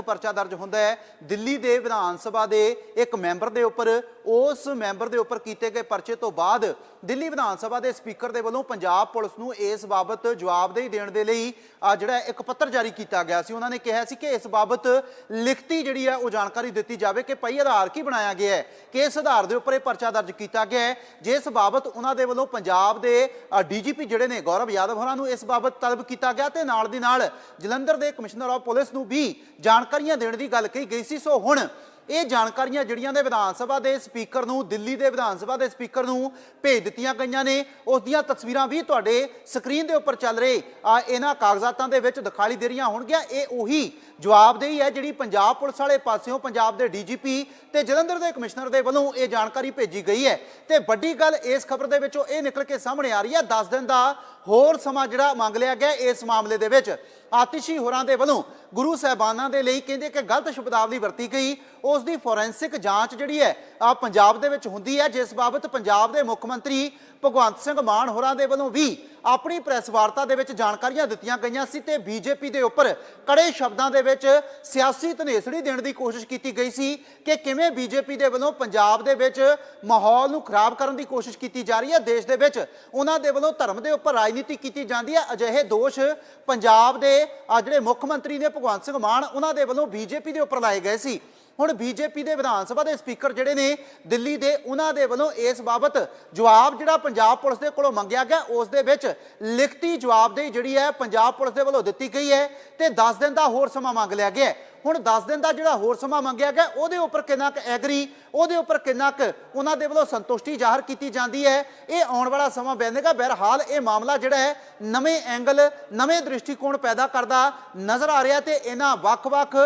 ਇੱਕ ਪਰਚਾ ਦਰਜ ਹੁੰਦਾ ਹੈ। ਦਿੱਲੀ ਦੇ ਵਿਧਾਨ ਸਭਾ ਦੇ ਇੱਕ ਮੈਂਬਰ ਦੇ ਉੱਪਰ, ਉਸ ਮੈਂਬਰ ਦੇ ਉੱਪਰ ਕੀਤੇ ਗਏ ਪਰਚੇ ਤੋਂ ਬਾਅਦ ਦਿੱਲੀ ਵਿਧਾਨ ਸਭਾ ਦੇ ਸਪੀਕਰ ਦੇ ਵੱਲੋਂ ਪੰਜਾਬ ਪੁਲਿਸ ਨੂੰ ਇਸ ਬਾਬਤ ਜਵਾਬਦੇਹੀ ਦੇਣ ਦੇ ਲਈ ਜਿਹੜਾ ਇੱਕ ਪੱਤਰ ਜਾਰੀ ਕੀਤਾ ਗਿਆ ਸੀ। ਉਹਨਾਂ ਨੇ ਕਿਹਾ ਸੀ ਕਿ ਇਸ ਬਾਬਤ ਲਿਖਤੀ ਜਿਹੜੀ ਹੈ, ਉਹ ਜਾਣਕਾਰੀ ਦਿੱਤੀ ਜਾਵੇ ਕਿ ਪਈ ਆਧਾਰ ਕੀ ਬਣਾਇਆ ਗਿਆ ਹੈ। ਕਿਸ ਆਧਾਰ ਦੇ ਉੱਪਰ ਇਹ ਪਰਚਾ ਦਰਜ ਕੀਤਾ ਗਿਆ ਹੈ? ਜਿਸ ਬਾਬਤ ਉਹਨਾਂ ਦੇ ਵੱਲੋਂ ਪੰਜਾਬ ਦੇ ਡੀਜੀਪੀ ਜਿਹੜੇ ਨੇ, ਗੌਰਵ ਯਾਦਵ ਹੋਰਾਂ ਨੂੰ ਇਸ ਬਾਬਤ ਤਲਬ ਕੀਤਾ ਗਿਆ ਤੇ ਨਾਲ ਦੀ ਨਾਲ ਜਲੰਧਰ ਦੇ ਕਮਿਸ਼ਨਰ ਆਫ ਪੁਲਿਸ ਨੂੰ ਵੀ ਜਾਣਕਾਰੀਆਂ ਦੇਣ ਦੀ ਗੱਲ ਕਹੀ ਗਈ ਸੀ। ਸੋ ਹੁਣ ਇਹ ਜਾਣਕਾਰੀਆਂ ਜਿਹੜੀਆਂ ਦੇ ਵਿਧਾਨ ਸਭਾ ਦੇ ਸਪੀਕਰ ਨੂੰ, ਦਿੱਲੀ ਦੇ ਵਿਧਾਨ ਸਭਾ ਦੇ ਸਪੀਕਰ ਨੂੰ ਭੇਜ ਦਿੱਤੀਆਂ ਗਈਆਂ ਨੇ। ਉਸ ਦੀਆਂ ਤਸਵੀਰਾਂ ਵੀ ਤੁਹਾਡੇ ਸਕਰੀਨ ਦੇ ਉੱਪਰ ਚੱਲ ਰਹੇ। ਇਹਨਾਂ ਕਾਗਜ਼ਾਤਾਂ ਦੇ ਵਿੱਚ ਦਿਖਾਈ ਦੇ ਰਹੀਆਂ ਹੋਣਗੀਆਂ। ਇਹ ਉਹੀ ਜਵਾਬਦੇਹੀ ਹੈ ਜਿਹੜੀ ਪੰਜਾਬ ਪੁਲਿਸ ਵਾਲੇ ਪਾਸਿਓਂ ਪੰਜਾਬ ਦੇ ਡੀਜੀਪੀ ਤੇ ਜਲੰਧਰ ਦੇ ਕਮਿਸ਼ਨਰ ਦੇ ਵੱਲੋਂ ਇਹ ਜਾਣਕਾਰੀ ਭੇਜੀ ਗਈ ਹੈ। ਤੇ ਵੱਡੀ ਗੱਲ ਇਸ ਖਬਰ ਦੇ ਵਿੱਚੋਂ ਇਹ ਨਿਕਲ ਕੇ ਸਾਹਮਣੇ ਆ ਰਹੀ ਹੈ। 10 ਦਿਨ ਦਾ ਹੋਰ ਸਮਾਂ ਜਿਹੜਾ ਮੰਗ ਲਿਆ ਗਿਆ ਇਸ ਮਾਮਲੇ ਦੇ ਵਿੱਚ। ਆਤਿਸ਼ੀ ਹੋਰਾਂ ਦੇ ਵੱਲੋਂ ਗੁਰੂ ਸਾਹਿਬਾਨਾਂ ਦੇ ਲਈ ਕਹਿੰਦੇ ਕਿ ਗਲਤ ਸ਼ਬਦਾਵਲੀ ਵਰਤੀ ਗਈ। ਉਸ ਦੀ ਫੋਰੈਂਸਿਕ ਜਾਂਚ ਜਿਹੜੀ ਹੈ ਆ ਪੰਜਾਬ ਦੇ ਵਿੱਚ ਹੁੰਦੀ ਹੈ। ਜਿਸ ਬਾਬਤ ਪੰਜਾਬ ਦੇ ਮੁੱਖ ਮੰਤਰੀ ਭਗਵੰਤ ਸਿੰਘ ਮਾਨ ਹੋਰਾਂ ਦੇ ਵੱਲੋਂ ਵੀ ਆਪਣੀ ਪ੍ਰੈਸ ਵਾਰਤਾ ਦੇ ਵਿੱਚ ਜਾਣਕਾਰੀਆਂ ਦਿੱਤੀਆਂ ਗਈਆਂ ਸੀ ਤੇ ਬੀਜੇਪੀ ਦੇ ਉੱਪਰ ਕੜੇ ਸ਼ਬਦਾਂ ਦੇ ਵਿੱਚ ਸਿਆਸੀ ਧਨੇਸੜੀ ਦੇਣ ਦੀ ਕੋਸ਼ਿਸ਼ ਕੀਤੀ ਗਈ ਸੀ ਕਿ ਕਿਵੇਂ ਬੀਜੇਪੀ ਦੇ ਵੱਲੋਂ ਪੰਜਾਬ ਦੇ ਵਿੱਚ ਮਾਹੌਲ ਨੂੰ ਖਰਾਬ ਕਰਨ ਦੀ ਕੋਸ਼ਿਸ਼ ਕੀਤੀ ਜਾ ਰਹੀ ਹੈ। ਦੇਸ਼ ਦੇ ਵਿੱਚ ਉਹਨਾਂ ਦੇ ਵੱਲੋਂ ਧਰਮ ਦੇ ਉੱਪਰ ਰਾਜਨੀਤੀ ਕੀਤੀ ਜਾਂਦੀ ਹੈ। ਅਜਿਹੇ ਦੋਸ਼ ਪੰਜਾਬ ਦੇ ਜਿਹੜੇ ਮੁੱਖ ਮੰਤਰੀ ਨੇ ਭਗਵੰਤ ਸਿੰਘ ਮਾਨ, ਉਹਨਾਂ ਦੇ ਵੱਲੋਂ ਬੀਜੇਪੀ ਦੇ ਉੱਪਰ ਲਾਏ ਗਏ ਸੀ। ਹੁਣ ਬੀਜੇਪੀ ਦੇ ਵਿਧਾਨ ਸਭਾ ਦੇ ਸਪੀਕਰ ਜਿਹੜੇ ਨੇ ਦਿੱਲੀ ਦੇ ਉਹਨਾਂ ਦੇ ਵੱਲੋਂ ਇਸ ਬਾਬਤ ਜਵਾਬ ਜਿਹੜਾ ਪੰਜਾਬ ਪੁਲਿਸ ਦੇ ਕੋਲੋਂ ਮੰਗਿਆ ਗਿਆ, ਉਸ ਦੇ ਵਿੱਚ ਲਿਖਤੀ ਜਵਾਬਦੇਹੀ ਜਿਹੜੀ ਹੈ ਪੰਜਾਬ ਪੁਲਿਸ ਦੇ ਵੱਲੋਂ ਦਿੱਤੀ ਗਈ ਹੈ ਤੇ 10 ਦਿਨ ਦਾ ਹੋਰ ਸਮਾਂ ਮੰਗ ਲਿਆ ਗਿਆ ਹੁਣ 10 ਦਿਨ ਦਾ ਜਿਹੜਾ ਹੋਰ ਸਮਾਂ ਮੰਗਿਆ ਗਿਆ, ਉਹਦੇ ਉੱਪਰ ਕਿੰਨਾ ਕੁ ਐਗਰੀ, ਉਹਦੇ ਉੱਪਰ ਕਿੰਨਾ ਕੁ ਉਹਨਾਂ ਦੇ ਵੱਲੋਂ ਸੰਤੁਸ਼ਟੀ ਜ਼ਾਹਰ ਕੀਤੀ ਜਾਂਦੀ ਹੈ, ਇਹ ਆਉਣ ਵਾਲਾ ਸਮਾਂ ਬੈਂਦੇਗਾ ਬਹਰਹਾਲ ਇਹ ਮਾਮਲਾ ਜਿਹੜਾ ਹੈ ਨਵੇਂ ਐਂਗਲ, ਨਵੇਂ ਦ੍ਰਿਸ਼ਟੀਕੋਣ ਪੈਦਾ ਕਰਦਾ ਨਜ਼ਰ ਆ ਰਿਹਾ ਤੇ ਇਹਨਾਂ ਵੱਖ-ਵੱਖ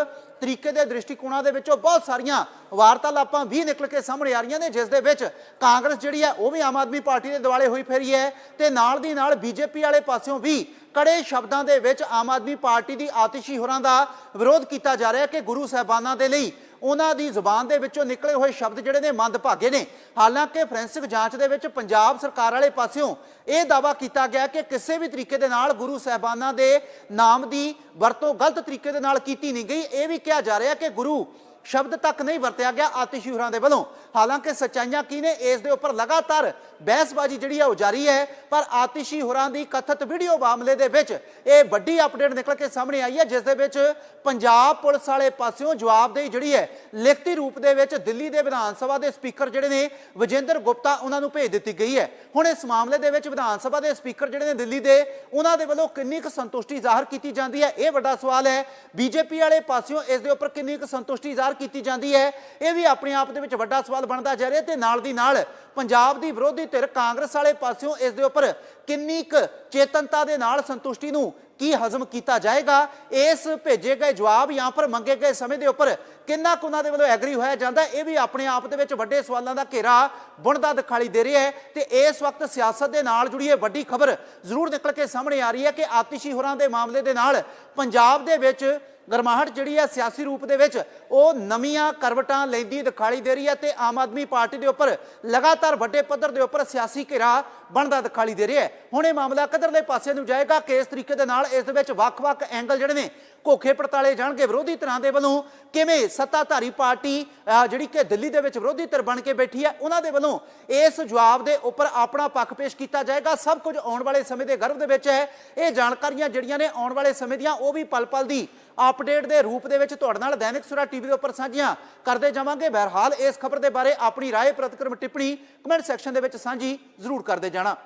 ਤਰੀਕੇ ਦੇ ਦ੍ਰਿਸ਼ਟੀਕੋਣਾਂ ਦੇ ਵਿੱਚੋਂ ਬਹੁਤ ਸਾਰੀਆਂ ਵਾਰਤਾਲਾਪਾਂ ਵੀ ਨਿਕਲ ਕੇ ਸਾਹਮਣੇ ਆ ਰਹੀਆਂ ਨੇ, ਜਿਸ ਦੇ ਵਿੱਚ ਕਾਂਗਰਸ ਜਿਹੜੀ ਹੈ ਉਹ ਵੀ ਆਮ ਆਦਮੀ ਪਾਰਟੀ ਦੇ ਦਿਵਾਲੇ ਹੋਈ ਫੇਰੀ ਹੈ ਤੇ ਨਾਲ ਦੀ ਨਾਲ ਬੀਜੇਪੀ ਵਾਲੇ ਪਾਸਿਓਂ ਵੀ ਕੜੇ ਸ਼ਬਦਾਂ ਦੇ ਵਿੱਚ ਆਮ ਆਦਮੀ ਪਾਰਟੀ ਦੀ ਆਤਿਸ਼ੀ ਹੋਰਾਂ ਦਾ ਵਿਰੋਧ ਕੀਤਾ ਜਾ ਰਿਹਾ ਕਿ ਗੁਰੂ ਸਾਹਿਬਾਨਾਂ ਦੇ ਲਈ ਉਹਨਾਂ ਦੀ ਜ਼ੁਬਾਨ ਦੇ ਵਿੱਚੋਂ ਨਿਕਲੇ ਹੋਏ ਸ਼ਬਦ ਜਿਹੜੇ ਨੇ ਮੰਦਭਾਗੇ ਨੇ। ਹਾਲਾਂਕਿ ਫੋਰੈਂਸਿਕ ਜਾਂਚ ਦੇ ਵਿੱਚ ਪੰਜਾਬ ਸਰਕਾਰ ਵਾਲੇ ਪਾਸਿਓਂ ਇਹ ਦਾਵਾ ਕੀਤਾ ਗਿਆ ਕਿ ਕਿਸੇ ਵੀ ਤਰੀਕੇ ਦੇ ਨਾਲ ਗੁਰੂ ਸਾਹਿਬਾਨਾਂ ਦੇ ਨਾਮ ਦੀ ਵਰਤੋਂ ਗਲਤ ਤਰੀਕੇ ਦੇ ਨਾਲ ਕੀਤੀ ਨਹੀਂ ਗਈ। ਇਹ ਵੀ ਕਿਹਾ ਜਾ ਰਿਹਾ ਕਿ ਗੁਰੂ ਸ਼ਬਦ ਤੱਕ ਨਹੀਂ ਵਰਤਿਆ ਗਿਆ ਆਤਿਸ਼ੀ ਹੋਰਾਂ ਦੇ ਵੱਲੋਂ। ਹਾਲਾਂਕਿ ਸੱਚਾਈਆਂ ਕੀ ਨੇ? ਇਸ ਦੇ ਉੱਪਰ ਲਗਾਤਾਰ ਬਹਿਸਬਾਜ਼ੀ ਜਿਹੜੀ ਹੈ ਉਹ ਜਾਰੀ ਹੈ। ਪਰ ਆਤਿਸ਼ੀ ਹੋਰਾਂ ਦੀ ਕਥਿਤ ਵੀਡੀਓ ਮਾਮਲੇ ਦੇ ਵਿੱਚ ਇਹ ਵੱਡੀ ਅਪਡੇਟ ਨਿਕਲ ਕੇ ਸਾਹਮਣੇ ਆਈ ਹੈ, ਜਿਸ ਦੇ ਵਿੱਚ ਪੰਜਾਬ ਪੁਲਿਸ ਵਾਲੇ ਪਾਸਿਓਂ ਜਵਾਬਦੇਹੀ ਜਿਹੜੀ ਹੈ, ਲਿਖਤੀ ਰੂਪ ਦੇ ਵਿੱਚ ਦਿੱਲੀ ਦੇ ਵਿਧਾਨ ਸਭਾ ਦੇ ਸਪੀਕਰ ਜਿਹੜੇ ਨੇ, ਵਿਜੇਂਦਰ ਗੁਪਤਾ ਉਹਨਾਂ ਨੂੰ ਭੇਜ ਦਿੱਤੀ ਗਈ ਹੈ। ਹੁਣ ਇਸ ਮਾਮਲੇ ਦੇ ਵਿੱਚ ਵਿਧਾਨ ਸਭਾ ਦੇ ਸਪੀਕਰ ਜਿਹੜੇ ਨੇ ਦਿੱਲੀ ਦੇ, ਉਹਨਾਂ ਦੇ ਵੱਲੋਂ ਕਿੰਨੀ ਕੁ ਸੰਤੁਸ਼ਟੀ ਜ਼ਾਹਰ ਕੀਤੀ ਜਾਂਦੀ ਹੈ? ਇਹ ਵੱਡਾ ਸਵਾਲ ਹੈ। ਬੀਜੇਪੀ ਵਾਲੇ ਪਾਸਿਓਂ ਇਸ ਦੇ ਉੱਪਰ ਕਿੰਨੀ ਕੁ ਸੰਤੁਸ਼ਟੀ ਜ਼ਾਹਰ ਕੀਤੀ ਜਾਂਦੀ ਹੈ। ਇਹ ਵੀ ਆਪਣੇ ਆਪ ਦੇ ਵਿੱਚ ਵੱਡਾ ਸਵਾਲ ਬਣਦਾ ਜਾ ਰਿਹਾ ਤੇ ਨਾਲ ਦੀ ਨਾਲ ਪੰਜਾਬ ਦੀ ਵਿਰੋਧੀ ਧਿਰ ਕਾਂਗਰਸ ਵਾਲੇ ਪਾਸਿਓਂ ਇਸ ਦੇ ਉੱਪਰ ਕਿੰਨੀ ਕੁ ਚੇਤਨਤਾ ਦੇ ਨਾਲ ਸੰਤੁਸ਼ਟੀ ਨੂੰ ਕੀ ਹਜ਼ਮ ਕੀਤਾ ਜਾਏਗਾ? ਇਸ ਭੇਜੇ ਗਏ ਜਵਾਬ ਜਾਂ ਫਿਰ ਮੰਗੇ ਗਏ ਸਮੇਂ ਦੇ ਉੱਪਰ ਕਿੰਨਾ ਕੁ ਉਹਨਾਂ ਦੇ ਵੱਲੋਂ ਐਗਰੀ ਹੋਇਆ ਜਾਂਦਾ? ਇਹ ਵੀ ਆਪਣੇ ਆਪ ਦੇ ਵਿੱਚ ਵੱਡੇ ਸਵਾਲਾਂ ਦਾ ਘੇਰਾ ਬੁਣਦਾ ਦਿਖਾਈ ਦੇ ਰਿਹਾ ਹੈ ਤੇ ਇਸ ਵਕਤ ਸਿਆਸਤ ਦੇ ਨਾਲ ਜੁੜੀ ਇਹ ਵੱਡੀ ਖਬਰ ਜ਼ਰੂਰ ਨਿਕਲ ਕੇ ਸਾਹਮਣੇ ਆ ਰਹੀ ਹੈ ਕਿ ਆਤਿਸ਼ੀ ਹੋਰਾਂ ਦੇ ਮਾਮਲੇ ਦੇ ਨਾਲ ਪੰਜਾਬ ਦੇ ਵਿੱਚ ਗਰਮਾਹਟ ਜਿਹੜੀ ਹੈ ਸਿਆਸੀ ਰੂਪ ਦੇ ਵਿੱਚ ਉਹ ਨਵੀਆਂ ਕਰਵਟਾਂ ਲੈਂਦੀ ਦਿਖਾਈ ਦੇ ਰਹੀ ਹੈ ਤੇ ਆਮ ਆਦਮੀ ਪਾਰਟੀ ਦੇ ਉੱਪਰ ਲਗਾਤਾਰ ਵੱਡੇ ਪੱਧਰ ਦੇ ਉੱਪਰ ਸਿਆਸੀ ਘੇਰਾ ਬਣਦਾ ਦਿਖਾਈ ਦੇ ਰਿਹਾ ਹੈ। ਹੁਣ ਇਹ ਮਾਮਲਾ ਕਿੱਧਰਲੇ ਪਾਸੇ ਨੂੰ ਜਾਏਗਾ। ਕਿ ਤਰੀਕੇ ਦੇ ਨਾਲ ਇਸ ਦੇ ਵਿੱਚ ਵੱਖ-ਵੱਖ ਐਂਗਲ ਜਿਹੜੇ ਨੇ ਕੋਖੇ ਪੜਤਾਲੇ ਜਾਣਗੇ। ਵਿਰੋਧੀ ਧਿਰਾਂ ਦੇ ਵੱਲੋਂ ਕਿਵੇਂ ਸੱਤਾਧਾਰੀ ਪਾਰਟੀ ਜਿਹੜੀ ਕਿ ਦਿੱਲੀ ਦੇ ਵਿੱਚ ਵਿਰੋਧੀ ਧਿਰ ਬਣ ਕੇ ਬੈਠੀ ਹੈ, ਉਹਨਾਂ ਦੇ ਵੱਲੋਂ ਇਸ ਜਵਾਬ ਦੇ ਉੱਪਰ ਆਪਣਾ ਪੱਖ ਪੇਸ਼ ਕੀਤਾ ਜਾਏਗਾ। ਸਭ ਕੁਝ ਆਉਣ ਵਾਲੇ ਸਮੇਂ ਦੇ ਗਰਭ ਦੇ ਵਿੱਚ ਹੈ। ਇਹ ਜਾਣਕਾਰੀਆਂ ਜਿਹੜੀਆਂ ਨੇ ਆਉਣ ਵਾਲੇ ਸਮੇਂ ਦੀਆਂ, ਉਹ ਵੀ ਪਲ-ਪਲ ਦੀ ਅਪਡੇਟ ਦੇ ਰੂਪ ਦੇ ਵਿੱਚ ਤੁਹਾਡੇ ਨਾਲ ਦੈਨਿਕ ਸੁਰਾ ਟੀਵੀ ਦੇ ਉੱਪਰ ਸਾਂਝੀਆਂ ਕਰਦੇ ਜਾਵਾਂਗੇ। ਬਹਰਹਾਲ ਇਸ ਖਬਰ ਦੇ ਬਾਰੇ ਆਪਣੀ ਰਾਏ, ਪ੍ਰਤੀਕਰਮ, ਟਿੱਪਣੀ ਕਮੈਂਟ ਸੈਕਸ਼ਨ ਦੇ ਵਿੱਚ ਸਾਂਝੀ ਜ਼ਰੂਰ ਕਰਦੇ ਜਾਣਾ।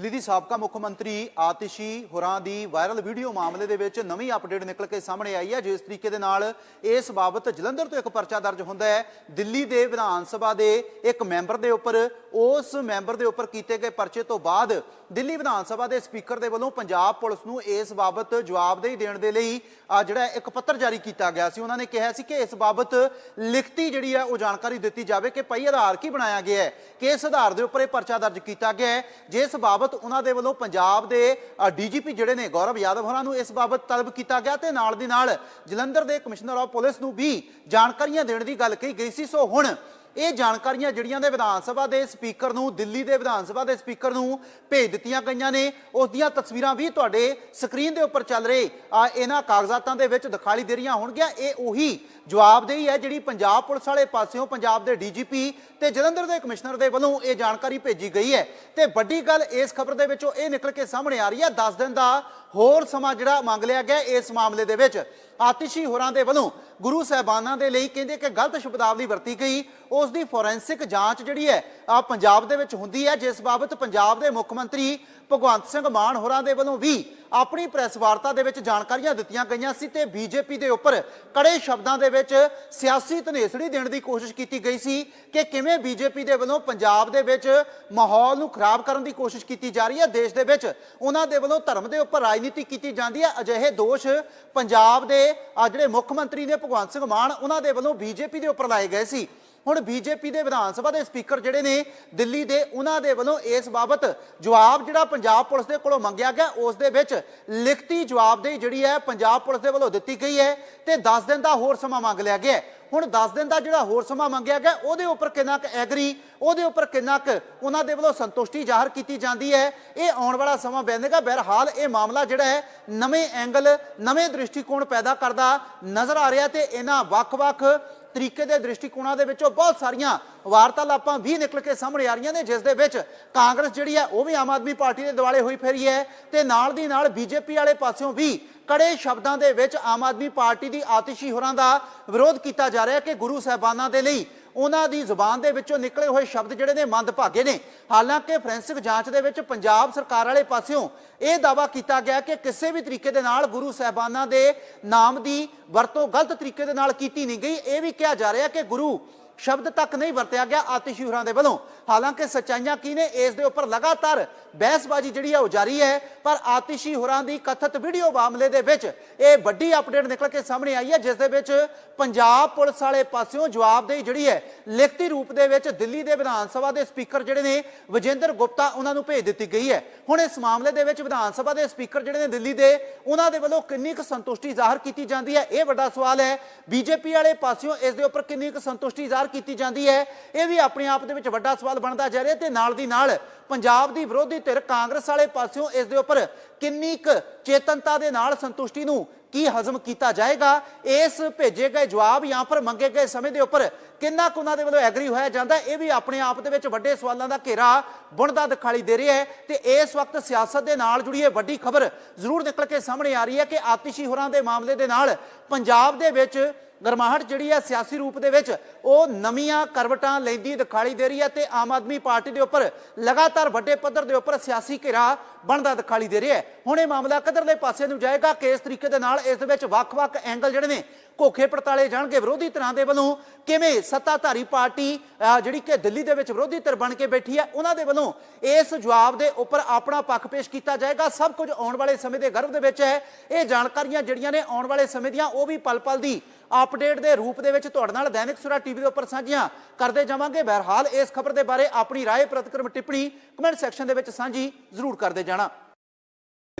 ਦਿੱਲੀ ਦੀ ਸਾਬਕਾ ਮੁੱਖ ਮੰਤਰੀ ਆਤਿਸ਼ੀ ਹੋਰਾਂ ਦੀ ਵਾਇਰਲ ਵੀਡੀਓ ਮਾਮਲੇ ਦੇ ਵਿੱਚ ਨਵੀਂ ਅਪਡੇਟ ਨਿਕਲ ਕੇ ਸਾਹਮਣੇ ਆਈ ਹੈ, ਜਿਸ ਤਰੀਕੇ ਦੇ ਨਾਲ ਇਸ ਬਾਬਤ ਜਲੰਧਰ ਤੋਂ ਇੱਕ ਪਰਚਾ ਦਰਜ ਹੁੰਦਾ ਹੈ। ਦਿੱਲੀ ਦੇ ਵਿਧਾਨ ਸਭਾ ਦੇ ਇੱਕ ਮੈਂਬਰ ਦੇ ਉੱਪਰ, ਉਸ ਮੈਂਬਰ ਦੇ ਉੱਪਰ ਕੀਤੇ ਗਏ ਪਰਚੇ ਤੋਂ ਬਾਅਦ ਦਿੱਲੀ ਵਿਧਾਨ ਸਭਾ ਦੇ ਸਪੀਕਰ ਦੇ ਵੱਲੋਂ ਪੰਜਾਬ ਪੁਲਿਸ ਨੂੰ ਇਸ ਬਾਬਤ ਜਵਾਬਦੇਹੀ ਦੇਣ ਦੇ ਲਈ ਆ ਜਿਹੜਾ ਇੱਕ ਪੱਤਰ ਜਾਰੀ ਕੀਤਾ ਗਿਆ ਸੀ। ਉਹਨਾਂ ਨੇ ਕਿਹਾ ਸੀ ਕਿ ਇਸ ਬਾਬਤ ਲਿਖਤੀ ਜਿਹੜੀ ਹੈ, ਉਹ ਜਾਣਕਾਰੀ ਦਿੱਤੀ ਜਾਵੇ ਕਿ ਪਈ ਆਧਾਰ ਕੀ ਬਣਾਇਆ ਗਿਆ ਹੈ, ਕਿਸ ਆਧਾਰ ਦੇ ਉੱਪਰ ਇਹ ਪਰਚਾ ਦਰਜ ਕੀਤਾ ਗਿਆ ਹੈ, ਜਿਸ ਬਾਬਤ ਉਹਨਾਂ ਦੇ ਵੱਲੋਂ ਪੰਜਾਬ ਦੇ ਡੀਜੀਪੀ ਜਿਹੜੇ ਨੇ, ਗੌਰਵ ਯਾਦਵ ਹੋਰਾਂ ਨੂੰ ਇਸ ਬਾਬਤ ਤਲਬ ਕੀਤਾ ਗਿਆ ਤੇ ਨਾਲ ਦੀ ਨਾਲ ਜਲੰਧਰ ਦੇ ਕਮਿਸ਼ਨਰ ਆਫ ਪੁਲਿਸ ਨੂੰ ਵੀ ਜਾਣਕਾਰੀਆਂ ਦੇਣ ਦੀ ਗੱਲ ਕਹੀ ਗਈ ਸੀ। ਸੋ ਹੁਣ ਇਹ ਜਾਣਕਾਰੀਆਂ ਜਿਹੜੀਆਂ ਨੇ ਵਿਧਾਨ ਸਭਾ ਦੇ ਸਪੀਕਰ ਨੂੰ, ਦਿੱਲੀ ਦੇ ਵਿਧਾਨ ਸਭਾ ਦੇ ਸਪੀਕਰ ਨੂੰ ਭੇਜ ਦਿੱਤੀਆਂ ਗਈਆਂ ਨੇ। ਉਸ ਦੀਆਂ ਤਸਵੀਰਾਂ ਵੀ ਤੁਹਾਡੇ ਸਕਰੀਨ ਦੇ ਉੱਪਰ ਚੱਲ ਰਹੇ ਇਹਨਾਂ ਕਾਗਜ਼ਾਤਾਂ ਦੇ ਵਿੱਚ ਦਿਖਾਈ ਦੇ ਰਹੀਆਂ ਹੋਣਗੀਆਂ। ਇਹ ਉਹੀ ਜਵਾਬਦੇਹੀ ਹੈ ਜਿਹੜੀ ਪੰਜਾਬ ਪੁਲਿਸ ਵਾਲੇ ਪਾਸਿਓਂ ਪੰਜਾਬ ਦੇ ਡੀਜੀਪੀ ਤੇ ਜਲੰਧਰ ਦੇ ਕਮਿਸ਼ਨਰ ਦੇ ਵੱਲੋਂ ਇਹ ਜਾਣਕਾਰੀ ਭੇਜੀ ਗਈ ਹੈ। ਤੇ ਵੱਡੀ ਗੱਲ ਇਸ ਖਬਰ ਦੇ ਵਿੱਚੋਂ ਇਹ ਨਿਕਲ ਕੇ ਸਾਹਮਣੇ ਆ ਰਹੀ ਹੈ। 10 ਦਿਨ ਦਾ ਹੋਰ ਸਮਾਂ ਜਿਹੜਾ ਮੰਗ ਲਿਆ ਗਿਆ ਇਸ ਮਾਮਲੇ ਦੇ ਵਿੱਚ। ਆਤਿਸ਼ੀ ਹੋਰਾਂ ਦੇ ਵੱਲੋਂ ਗੁਰੂ ਸਾਹਿਬਾਨਾਂ ਦੇ ਲਈ ਕਹਿੰਦੇ ਕਿ ਗਲਤ ਸ਼ਬਦਾਵਲੀ ਵਰਤੀ ਗਈ। ਉਸ ਦੀ ਫੋਰੈਂਸਿਕ ਜਾਂਚ ਜਿਹੜੀ ਹੈ ਪੰਜਾਬ ਦੇ ਵਿੱਚ ਹੁੰਦੀ ਹੈ, ਜਿਸ ਬਾਬਤ ਪੰਜਾਬ ਦੇ ਮੁੱਖ ਮੰਤਰੀ ਭਗਵੰਤ ਸਿੰਘ ਮਾਨ ਹੋਰਾਂ ਦੇ ਵੱਲੋਂ ਵੀ ਆਪਣੀ ਪ੍ਰੈਸ ਵਾਰਤਾ ਦੇ ਵਿੱਚ ਜਾਣਕਾਰੀਆਂ ਦਿੱਤੀਆਂ ਗਈਆਂ ਸੀ ਤੇ ਬੀਜੇਪੀ ਦੇ ਉੱਪਰ ਕੜੇ ਸ਼ਬਦਾਂ ਦੇ ਵਿੱਚ ਸਿਆਸੀ ਧਨੇਸੜੀ ਦੇਣ ਦੀ ਕੋਸ਼ਿਸ਼ ਕੀਤੀ ਗਈ ਸੀ ਕਿ ਕਿਵੇਂ ਬੀਜੇਪੀ ਦੇ ਵੱਲੋਂ ਪੰਜਾਬ ਦੇ ਵਿੱਚ ਮਾਹੌਲ ਨੂੰ ਖਰਾਬ ਕਰਨ ਦੀ ਕੋਸ਼ਿਸ਼ ਕੀਤੀ ਜਾ ਰਹੀ ਹੈ। ਦੇਸ਼ ਦੇ ਵਿੱਚ ਉਹਨਾਂ ਦੇ ਵੱਲੋਂ ਧਰਮ ਦੇ ਉੱਪਰ ਰਾਜਨੀਤੀ ਕੀਤੀ ਜਾਂਦੀ ਹੈ। ਅਜਿਹੇ ਦੋਸ਼ ਪੰਜਾਬ ਦੇ ਜਿਹੜੇ ਮੁੱਖ ਮੰਤਰੀ ਨੇ ਭਗਵੰਤ ਸਿੰਘ ਮਾਨ, ਉਹਨਾਂ ਦੇ ਵੱਲੋਂ ਬੀਜੇਪੀ ਦੇ ਉੱਪਰ ਲਾਏ ਗਏ ਸੀ। ਹੁਣ ਬੀਜੇਪੀ ਦੇ ਵਿਧਾਨ ਸਭਾ ਦੇ ਸਪੀਕਰ ਜਿਹੜੇ ਨੇ ਦਿੱਲੀ ਦੇ ਉਹਨਾਂ ਦੇ ਵੱਲੋਂ ਇਸ ਬਾਬਤ ਜਵਾਬ ਜਿਹੜਾ ਪੰਜਾਬ ਪੁਲਿਸ ਦੇ ਕੋਲੋਂ ਮੰਗਿਆ ਗਿਆ, ਉਸ ਦੇ ਵਿੱਚ ਲਿਖਤੀ ਜਵਾਬਦੇਹੀ ਜਿਹੜੀ ਹੈ ਪੰਜਾਬ ਪੁਲਿਸ ਦੇ ਵੱਲੋਂ ਦਿੱਤੀ ਗਈ ਹੈ ਤੇ 10 ਦਿਨ ਦਾ ਹੋਰ ਸਮਾਂ ਮੰਗ ਲਿਆ ਗਿਆ ਹੁਣ 10 ਦਿਨ ਦਾ ਜਿਹੜਾ ਹੋਰ ਸਮਾਂ ਮੰਗਿਆ ਗਿਆ, ਉਹਦੇ ਉੱਪਰ ਕਿੰਨਾ ਕੁ ਐਗਰੀ, ਉਹਦੇ ਉੱਪਰ ਕਿੰਨਾ ਕੁ ਉਹਨਾਂ ਦੇ ਵੱਲੋਂ ਸੰਤੁਸ਼ਟੀ ਜ਼ਾਹਰ ਕੀਤੀ ਜਾਂਦੀ ਹੈ, ਇਹ ਆਉਣ ਵਾਲਾ ਸਮਾਂ ਬੈਨੇਗਾ ਬਹਰਹਾਲ ਇਹ ਮਾਮਲਾ ਜਿਹੜਾ ਹੈ ਨਵੇਂ ਐਂਗਲ, ਨਵੇਂ ਦ੍ਰਿਸ਼ਟੀਕੋਣ ਪੈਦਾ ਕਰਦਾ ਨਜ਼ਰ ਆ ਰਿਹਾ ਤੇ ਇਹਨਾਂ ਵੱਖ-ਵੱਖ ਤਰੀਕੇ ਦੇ ਦ੍ਰਿਸ਼ਟੀਕੋਣਾਂ ਦੇ ਵਿੱਚੋਂ ਬਹੁਤ ਸਾਰੀਆਂ ਵਾਰਤਾਲਾਪਾਂ ਵੀ ਨਿਕਲ ਕੇ ਸਾਹਮਣੇ ਆ ਰਹੀਆਂ ਨੇ, ਜਿਸ ਦੇ ਵਿੱਚ ਕਾਂਗਰਸ ਜਿਹੜੀ ਹੈ ਉਹ ਵੀ ਆਮ ਆਦਮੀ ਪਾਰਟੀ ਦੇ ਦਿਵਾਲੇ ਹੋਈ ਫੇਰੀ ਹੈ ਤੇ ਨਾਲ ਦੀ ਨਾਲ ਬੀਜੇਪੀ ਵਾਲੇ ਪਾਸਿਓਂ ਵੀ ਕੜੇ ਸ਼ਬਦਾਂ ਦੇ ਵਿੱਚ ਆਮ ਆਦਮੀ ਪਾਰਟੀ ਦੀ ਆਤਿਸ਼ੀ ਹੋਰਾਂ ਦਾ ਵਿਰੋਧ ਕੀਤਾ ਜਾ ਰਿਹਾ ਕਿ ਗੁਰੂ ਸਾਹਿਬਾਨਾਂ ਦੇ ਲਈ ਉਹਨਾਂ ਦੀ ਜ਼ੁਬਾਨ ਦੇ ਵਿੱਚੋਂ ਨਿਕਲੇ ਹੋਏ ਸ਼ਬਦ ਜਿਹੜੇ ਨੇ ਮੰਦਭਾਗੇ ਨੇ। ਹਾਲਾਂਕਿ ਫੋਰੈਂਸਿਕ ਜਾਂਚ ਦੇ ਵਿੱਚ ਪੰਜਾਬ ਸਰਕਾਰ ਵਾਲੇ ਪਾਸਿਓਂ ਇਹ ਦਾਵਾ ਕੀਤਾ ਗਿਆ ਕਿ ਕਿਸੇ ਵੀ ਤਰੀਕੇ ਦੇ ਨਾਲ ਗੁਰੂ ਸਾਹਿਬਾਨਾਂ ਦੇ ਨਾਮ ਦੀ ਵਰਤੋਂ ਗਲਤ ਤਰੀਕੇ ਦੇ ਨਾਲ ਕੀਤੀ ਨਹੀਂ ਗਈ। ਇਹ ਵੀ ਕਿਹਾ ਜਾ ਰਿਹਾ ਕਿ ਗੁਰੂ ਸ਼ਬਦ ਤੱਕ ਨਹੀਂ ਵਰਤਿਆ ਗਿਆ ਆਤਿਸ਼ੀ ਹੋਰਾਂ ਦੇ ਵੱਲੋਂ। ਹਾਲਾਂਕਿ ਸੱਚਾਈਆਂ ਕੀ ਨੇ, ਇਸ ਦੇ ਉੱਪਰ ਲਗਾਤਾਰ ਬਹਿਸਬਾਜ਼ੀ ਜਿਹੜੀ ਹੈ ਉਹ ਜਾਰੀ ਹੈ, ਪਰ ਆਤਿਸ਼ੀ ਹੋਰਾਂ ਦੀ ਕਥਿਤ ਵੀਡੀਓ ਮਾਮਲੇ ਦੇ ਵਿੱਚ ਇਹ ਵੱਡੀ ਅਪਡੇਟ ਨਿਕਲ ਕੇ ਸਾਹਮਣੇ ਆਈ ਹੈ, ਜਿਸ ਦੇ ਵਿੱਚ ਪੰਜਾਬ ਪੁਲਿਸ ਵਾਲੇ ਪਾਸਿਓਂ ਜਵਾਬਦੇਹੀ ਜਿਹੜੀ ਹੈ, ਲਿਖਤੀ ਰੂਪ ਦੇ ਵਿੱਚ ਦਿੱਲੀ ਦੇ ਵਿਧਾਨ ਸਭਾ ਦੇ ਸਪੀਕਰ ਜਿਹੜੇ ਨੇ, ਵਿਜੇਂਦਰ ਗੁਪਤਾ ਉਹਨਾਂ ਨੂੰ ਭੇਜ ਦਿੱਤੀ ਗਈ ਹੈ। ਹੁਣ ਇਸ ਮਾਮਲੇ ਦੇ ਵਿੱਚ ਵਿਧਾਨ ਸਭਾ ਦੇ ਸਪੀਕਰ ਜਿਹੜੇ ਨੇ ਦਿੱਲੀ ਦੇ, ਉਹਨਾਂ ਦੇ ਵੱਲੋਂ ਕਿੰਨੀ ਕੁ ਸੰਤੁਸ਼ਟੀ ਜ਼ਾਹਰ ਕੀਤੀ ਜਾਂਦੀ ਹੈ? ਇਹ ਵੱਡਾ ਸਵਾਲ ਹੈ। ਬੀਜੇਪੀ ਵਾਲੇ ਪਾਸਿਓਂ ਇਸ ਦੇ ਉੱਪਰ ਕਿੰਨੀ ਕੁ ਸੰਤੁਸ਼ਟੀ ਜ਼ਾਹਰ ਕੀਤੀ ਜਾਂਦੀ ਹੈ? ਇਹ ਵੀ ਆਪਣੇ ਆਪ ਦੇ ਵਿੱਚ ਵੱਡਾ ਸਵਾਲ ਬਣਦਾ ਜਾ ਰਿਹਾ ਤੇ ਨਾਲ ਦੀ ਨਾਲ ਪੰਜਾਬ ਦੀ ਵਿਰੋਧੀ ਧਿਰ ਕਾਂਗਰਸ ਵਾਲੇ ਪਾਸਿਓਂ ਇਸ ਦੇ ਉੱਪਰ ਕਿੰਨੀ ਕੁ ਚੇਤਨਤਾ ਦੇ ਨਾਲ ਸੰਤੁਸ਼ਟੀ ਨੂੰ ਕੀ ਹਜ਼ਮ ਕੀਤਾ ਜਾਏਗਾ? ਇਸ ਭੇਜੇ ਗਏ ਜਵਾਬ ਜਾਂ ਫਿਰ ਮੰਗੇ ਗਏ ਸਮੇਂ ਦੇ ਉੱਪਰ ਕਿੰਨਾ ਕੁ ਉਹਨਾਂ ਦੇ ਵੱਲੋਂ ਐਗਰੀ ਹੋਇਆ ਜਾਂਦਾ? ਇਹ ਵੀ ਆਪਣੇ ਆਪ ਦੇ ਵਿੱਚ ਵੱਡੇ ਸਵਾਲਾਂ ਦਾ ਘੇਰਾ ਬੁਣਦਾ ਦਿਖਾਈ ਦੇ ਰਿਹਾ ਹੈ ਤੇ ਇਸ ਵਕਤ ਸਿਆਸਤ ਦੇ ਨਾਲ ਜੁੜੀ ਇਹ ਵੱਡੀ ਖਬਰ ਜ਼ਰੂਰ ਨਿਕਲ ਕੇ ਸਾਹਮਣੇ ਆ ਰਹੀ ਹੈ ਕਿ ਆਤਿਸ਼ੀ ਹੋਰਾਂ ਦੇ ਮਾਮਲੇ ਦੇ ਨਾਲ ਪੰਜਾਬ ਦੇ ਵਿੱਚ ਗਰਮਾਹਟ ਜਿਹੜੀ ਹੈ ਸਿਆਸੀ ਰੂਪ ਦੇ ਵਿੱਚ, ਉਹ ਨਵੀਆਂ ਕਰਵਟਾਂ ਲੈਂਦੀ ਦਿਖਾਈ ਦੇ ਰਹੀ ਹੈ ਤੇ ਆਮ ਆਦਮੀ ਪਾਰਟੀ ਦੇ ਉੱਪਰ ਲਗਾਤਾਰ ਵੱਡੇ ਪੱਧਰ ਦੇ ਉੱਪਰ ਸਿਆਸੀ ਘੇਰਾ ਬਣਦਾ ਦਿਖਾਈ ਦੇ ਰਿਹਾ ਹੈ। ਹੁਣ ਇਹ ਮਾਮਲਾ ਕਿੱਧਰਲੇ ਪਾਸੇ ਨੂੰ ਜਾਏਗਾ? ਕਿਸ ਤਰੀਕੇ ਦੇ ਨਾਲ ਇਸ ਦੇ ਵਿੱਚ ਵੱਖ-ਵੱਖ ਐਂਗਲ ਜਿਹੜੇ ਨੇ ਘੋਖੇ ਪੜਤਾਲੇ ਜਾਣਗੇ ਵਿਰੋਧੀ ਧਿਰਾਂ ਦੇ ਵੱਲੋਂ। ਕਿਵੇਂ ਸੱਤਾਧਾਰੀ ਪਾਰਟੀ ਜਿਹੜੀ ਕਿ ਦਿੱਲੀ ਦੇ ਵਿੱਚ ਵਿਰੋਧੀ ਧਿਰ ਬਣ ਕੇ ਬੈਠੀ ਹੈ, ਉਹਨਾਂ ਦੇ ਵੱਲੋਂ ਇਸ ਜਵਾਬ ਦੇ ਉੱਪਰ ਆਪਣਾ ਪੱਖ ਪੇਸ਼ ਕੀਤਾ ਜਾਏਗਾ। ਸਭ ਕੁਝ ਆਉਣ ਵਾਲੇ ਸਮੇਂ ਦੇ ਗਰਭ ਦੇ ਵਿੱਚ ਹੈ। ਇਹ ਜਾਣਕਾਰੀਆਂ ਜਿਹੜੀਆਂ ਨੇ ਆਉਣ ਵਾਲੇ ਸਮੇਂ ਦੀਆਂ, ਉਹ ਵੀ ਪਲ-ਪਲ ਦੀ ਅਪਡੇਟ ਦੇ ਰੂਪ ਦੇ ਵਿੱਚ ਤੁਹਾਡੇ ਨਾਲ ਦੈਨਿਕ ਸੁਰਾ ਟੀਵੀ ਦੇ ਉੱਪਰ ਸਾਂਝੀਆਂ ਕਰਦੇ ਜਾਵਾਂਗੇ। ਬਹਰਹਾਲ ਇਸ ਖਬਰ ਦੇ ਬਾਰੇ ਆਪਣੀ ਰਾਏ, ਪ੍ਰਤੀਕਰਮ, ਟਿੱਪਣੀ ਕਮੈਂਟ ਸੈਕਸ਼ਨ ਦੇ ਵਿੱਚ ਸਾਂਝੀ ਜ਼ਰੂਰ ਕਰਦੇ ਜਾਣਾ।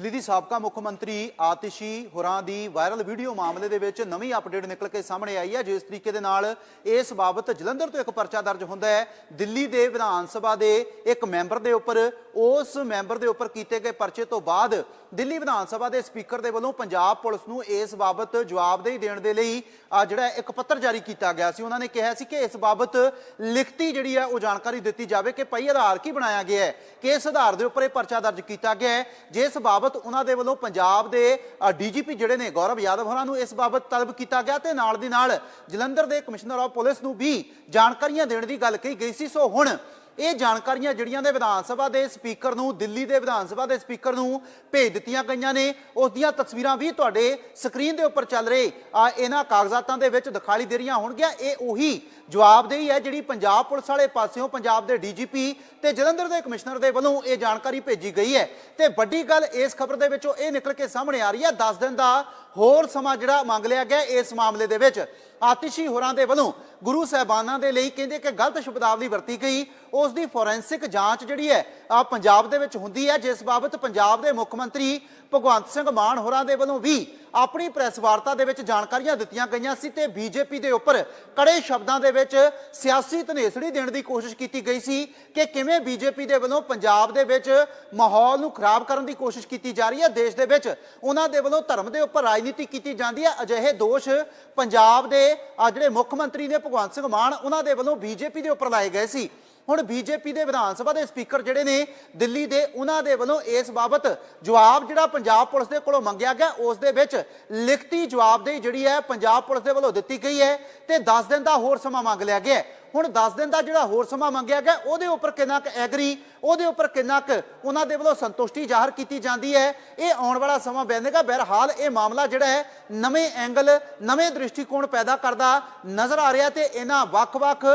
ਦਿੱਲੀ ਦੀ ਸਾਬਕਾ ਮੁੱਖ ਮੰਤਰੀ ਆਤਿਸ਼ੀ ਹੋਰਾਂ ਦੀ ਵਾਇਰਲ ਵੀਡੀਓ ਮਾਮਲੇ ਦੇ ਵਿੱਚ ਨਵੀਂ ਅਪਡੇਟ ਨਿਕਲ ਕੇ ਸਾਹਮਣੇ ਆਈ ਹੈ, ਜਿਸ ਤਰੀਕੇ ਦੇ ਨਾਲ ਇਸ ਬਾਬਤ ਜਲੰਧਰ ਤੋਂ ਇੱਕ ਪਰਚਾ ਦਰਜ ਹੁੰਦਾ ਹੈ। ਦਿੱਲੀ ਦੇ ਵਿਧਾਨ ਸਭਾ ਦੇ ਇੱਕ ਮੈਂਬਰ ਦੇ ਉੱਪਰ ਉਸ ਮੈਂਬਰ ਦੇ ਉੱਪਰ ਕੀਤੇ ਗਏ ਪਰਚੇ ਤੋਂ ਬਾਅਦ ਦਿੱਲੀ ਵਿਧਾਨ ਸਭਾ ਦੇ ਸਪੀਕਰ ਦੇ ਵੱਲੋਂ ਪੰਜਾਬ ਪੁਲਿਸ ਨੂੰ ਇਸ ਬਾਬਤ ਜਵਾਬਦੇਹੀ ਦੇਣ ਦੇ ਲਈ ਜਿਹੜਾ ਇੱਕ ਪੱਤਰ ਜਾਰੀ ਕੀਤਾ ਗਿਆ ਸੀ, ਉਹਨਾਂ ਨੇ ਕਿਹਾ ਸੀ ਕਿ ਇਸ ਬਾਬਤ ਲਿਖਤੀ ਜਿਹੜੀ ਹੈ, ਉਹ ਜਾਣਕਾਰੀ ਦਿੱਤੀ ਜਾਵੇ ਕਿ ਪਈ ਆਧਾਰ ਕੀ ਬਣਾਇਆ ਗਿਆ ਹੈ, ਕਿਸ ਆਧਾਰ ਦੇ ਉੱਪਰ ਇਹ ਪਰਚਾ ਦਰਜ ਕੀਤਾ ਗਿਆ ਹੈ, ਜਿਸ ਬਾਬਤ ਉਹਨਾਂ ਦੇ ਵੱਲੋਂ ਪੰਜਾਬ ਦੇ ਡੀਜੀਪੀ ਜਿਹੜੇ ਨੇ, ਗੌਰਵ ਯਾਦਵ ਹੋਰਾਂ ਨੂੰ ਇਸ ਬਾਬਤ ਤਲਬ ਕੀਤਾ ਗਿਆ ਤੇ ਨਾਲ ਦੀ ਨਾਲ ਜਲੰਧਰ ਦੇ ਕਮਿਸ਼ਨਰ ਆਫ ਪੁਲਿਸ ਨੂੰ ਵੀ ਜਾਣਕਾਰੀਆਂ ਦੇਣ ਦੀ ਗੱਲ ਕਹੀ ਗਈ ਸੀ। ਸੋ ਹੁਣ ਇਹ ਜਾਣਕਾਰੀਆਂ ਜਿਹੜੀਆਂ ਨੇ ਵਿਧਾਨ ਸਭਾ ਦੇ ਸਪੀਕਰ ਨੂੰ, ਦਿੱਲੀ ਦੇ ਵਿਧਾਨ ਸਭਾ ਦੇ ਸਪੀਕਰ ਨੂੰ ਭੇਜ ਦਿੱਤੀਆਂ ਗਈਆਂ ਨੇ। ਉਸ ਦੀਆਂ ਤਸਵੀਰਾਂ ਵੀ ਤੁਹਾਡੇ ਸਕਰੀਨ ਦੇ ਉੱਪਰ ਚੱਲ ਰਹੇ। ਆ, ਇਹਨਾਂ ਕਾਗਜ਼ਾਤਾਂ ਦੇ ਵਿੱਚ ਦਿਖਾਈ ਦੇ ਰਹੀਆਂ ਹੋਣਗੀਆਂ। ਇਹ ਉਹੀ ਜਵਾਬਦੇਹੀ ਹੈ ਜਿਹੜੀ ਪੰਜਾਬ ਪੁਲਿਸ ਵਾਲੇ ਪਾਸਿਓਂ ਪੰਜਾਬ ਦੇ ਡੀਜੀਪੀ ਤੇ ਜਲੰਧਰ ਦੇ ਕਮਿਸ਼ਨਰ ਦੇ ਵੱਲੋਂ ਇਹ ਜਾਣਕਾਰੀ ਭੇਜੀ ਗਈ ਹੈ। ਤੇ ਵੱਡੀ ਗੱਲ ਇਸ ਖਬਰ ਦੇ ਵਿੱਚੋਂ ਇਹ ਨਿਕਲ ਕੇ ਸਾਹਮਣੇ ਆ ਰਹੀ ਹੈ। 10 ਦਿਨ ਦਾ ਹੋਰ ਸਮਾਂ ਜਿਹੜਾ ਮੰਗ ਲਿਆ ਗਿਆ ਇਸ ਮਾਮਲੇ ਦੇ ਵਿੱਚ। ਆਤਿਸ਼ੀ ਹੋਰਾਂ ਦੇ ਵੱਲੋਂ ਗੁਰੂ ਸਾਹਿਬਾਨਾਂ ਦੇ ਲਈ ਕਹਿੰਦੇ ਕਿ ਗਲਤ ਸ਼ਬਦਾਵਲੀ ਵਰਤੀ ਗਈ। ਉਸ ਦੀ ਫੋਰੈਂਸਿਕ ਜਾਂਚ ਜਿਹੜੀ ਹੈ ਆ ਪੰਜਾਬ ਦੇ ਵਿੱਚ ਹੁੰਦੀ ਹੈ। ਜਿਸ ਬਾਬਤ ਪੰਜਾਬ ਦੇ ਮੁੱਖ ਮੰਤਰੀ ਭਗਵੰਤ ਸਿੰਘ ਮਾਨ ਹੋਰਾਂ ਦੇ ਵੱਲੋਂ ਵੀ ਆਪਣੀ ਪ੍ਰੈਸ ਵਾਰਤਾ ਦੇ ਵਿੱਚ ਜਾਣਕਾਰੀਆਂ ਦਿੱਤੀਆਂ ਗਈਆਂ ਸੀ ਤੇ ਬੀਜੇਪੀ ਦੇ ਉੱਪਰ ਕੜੇ ਸ਼ਬਦਾਂ ਦੇ ਵਿੱਚ ਸਿਆਸੀ ਧਨੇਸੜੀ ਦੇਣ ਦੀ ਕੋਸ਼ਿਸ਼ ਕੀਤੀ ਗਈ ਸੀ ਕਿ ਕਿਵੇਂ ਬੀਜੇਪੀ ਦੇ ਵੱਲੋਂ ਪੰਜਾਬ ਦੇ ਵਿੱਚ ਮਾਹੌਲ ਨੂੰ ਖਰਾਬ ਕਰਨ ਦੀ ਕੋਸ਼ਿਸ਼ ਕੀਤੀ ਜਾ ਰਹੀ ਹੈ। ਦੇਸ਼ ਦੇ ਵਿੱਚ ਉਹਨਾਂ ਦੇ ਵੱਲੋਂ ਧਰਮ ਦੇ ਉੱਪਰ ਰਾਜਨੀਤੀ ਕੀਤੀ ਜਾਂਦੀ ਹੈ। ਅਜਿਹੇ ਦੋਸ਼ ਪੰਜਾਬ ਦੇ ਜਿਹੜੇ ਮੁੱਖ ਮੰਤਰੀ ਨੇ ਭਗਵੰਤ ਸਿੰਘ ਮਾਨ, ਉਹਨਾਂ ਦੇ ਵੱਲੋਂ ਬੀਜੇਪੀ ਦੇ ਉੱਪਰ ਲਾਏ ਗਏ ਸੀ। ਹੁਣ ਬੀਜੇਪੀ ਦੇ ਵਿਧਾਨ ਸਭਾ ਦੇ ਸਪੀਕਰ ਜਿਹੜੇ ਨੇ ਦਿੱਲੀ ਦੇ ਉਹਨਾਂ ਦੇ ਵੱਲੋਂ ਇਸ ਬਾਬਤ ਜਵਾਬ ਜਿਹੜਾ ਪੰਜਾਬ ਪੁਲਿਸ ਦੇ ਕੋਲੋਂ ਮੰਗਿਆ ਗਿਆ, ਉਸ ਦੇ ਵਿੱਚ ਲਿਖਤੀ ਜਵਾਬਦੇਹੀ ਜਿਹੜੀ ਹੈ ਪੰਜਾਬ ਪੁਲਿਸ ਦੇ ਵੱਲੋਂ ਦਿੱਤੀ ਗਈ ਹੈ ਤੇ 10 ਦਿਨ ਦਾ ਹੋਰ ਸਮਾਂ ਮੰਗ ਲਿਆ ਗਿਆ ਹੁਣ 10 ਦਿਨ ਦਾ ਜਿਹੜਾ ਹੋਰ ਸਮਾਂ ਮੰਗਿਆ ਗਿਆ, ਉਹਦੇ ਉੱਪਰ ਕਿੰਨਾ ਕੁ ਐਗਰੀ, ਉਹਦੇ ਉੱਪਰ ਕਿੰਨਾ ਕੁ ਉਹਨਾਂ ਦੇ ਵੱਲੋਂ ਸੰਤੁਸ਼ਟੀ ਜ਼ਾਹਰ ਕੀਤੀ ਜਾਂਦੀ ਹੈ, ਇਹ ਆਉਣ ਵਾਲਾ ਸਮਾਂ ਬੈਂਦੇਗਾ ਬਹਰਹਾਲ ਇਹ ਮਾਮਲਾ ਜਿਹੜਾ ਹੈ ਨਵੇਂ ਐਂਗਲ, ਨਵੇਂ ਦ੍ਰਿਸ਼ਟੀਕੋਣ ਪੈਦਾ ਕਰਦਾ ਨਜ਼ਰ ਆ ਰਿਹਾ ਤੇ ਇਹਨਾਂ ਵੱਖ-ਵੱਖ